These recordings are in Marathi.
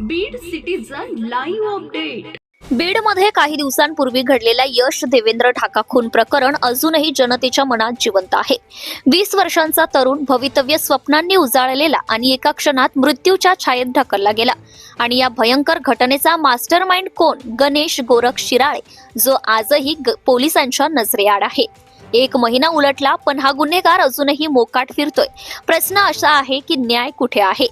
बीड सिटीजन लाईव्ह अपडेट बीडमध्ये काही दिवसांपूर्वी घडलेल्या यश देवेंद्र ढाका खून प्रकरण अजूनही जनतेच्या मनात जिवंत आहे. वीस वर्षांचा तरुण भवितव्य स्वप्नांनी उजाळलेला आणि एका क्षणात मृत्यूच्या छायेत ढकलला गेला. आणि या भयंकर घटनेचा मास्टर माइंड कोण? गणेश गोरख शिराळे जो आजही ग- पोलिसांच्या नजरेआड आहे. एक महिना उलटला पण हा गुन्हेगार अजूनही मोकाट फिरतोय. प्रश्न असा आहे की न्याय कुठे आहे?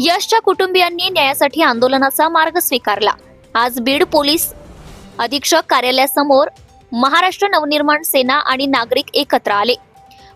यशच्या कुटुंबियांनी न्यायासाठी आंदोलनाचा मार्ग स्वीकारला. आज बीड पोलीस अधीक्षक कार्यालयासमोर महाराष्ट्र नवनिर्माण सेना आणि नागरिक एकत्र आले.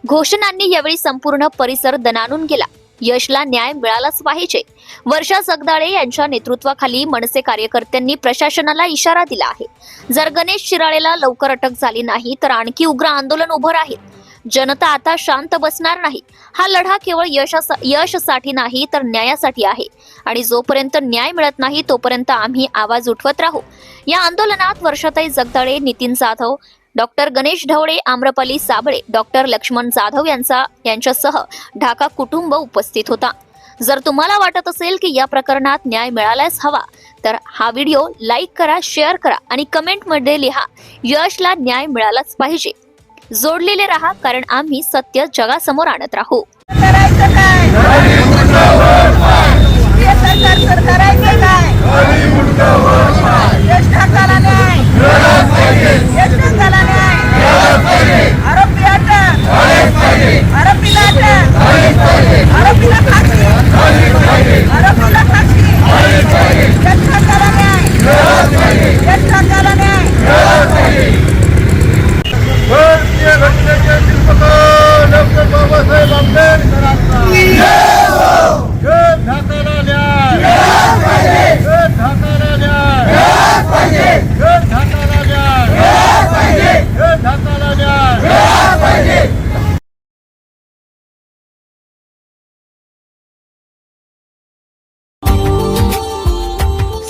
घोषणांनी यावेळी संपूर्ण परिसर दणानून गेला. यशला न्याय मिळालाच पाहिजे. वर्षा जगदाळे यांच्या नेतृत्वाखाली मनसे कार्यकर्त्यांनी प्रशासनाला इशारा दिला आहे. जर गणेश शिराळेला लवकर अटक झाली नाही तर आणखी उग्र आंदोलन उभं राहील. जनता आता शांत बसणार नाही. हा लढा केवळ यशासा यशसाठी नाही तर न्यायासाठी आहे. आणि जोपर्यंत न्याय मिळत नाही तोपर्यंत आम्ही आवाज उठवत राहू. या आंदोलनात वर्षाताई जगदाळे नितीन जाधव डॉक्टर गणेश ढवळे आम्रपाली साबळे डॉक्टर लक्ष्मण जाधव यांचा यांच्यासह ढाका कुटुंब उपस्थित होता. जर तुम्हाला वाटत असेल की या प्रकरणात न्याय मिळाल्यास हवा तर हा व्हिडिओ लाईक करा शेअर करा आणि कमेंटमध्ये लिहा यशला न्याय मिळालाच पाहिजे. जोडलेले राहा कारण आम्ही सत्य जगासमोर आणत राहू. करायचं काय? हे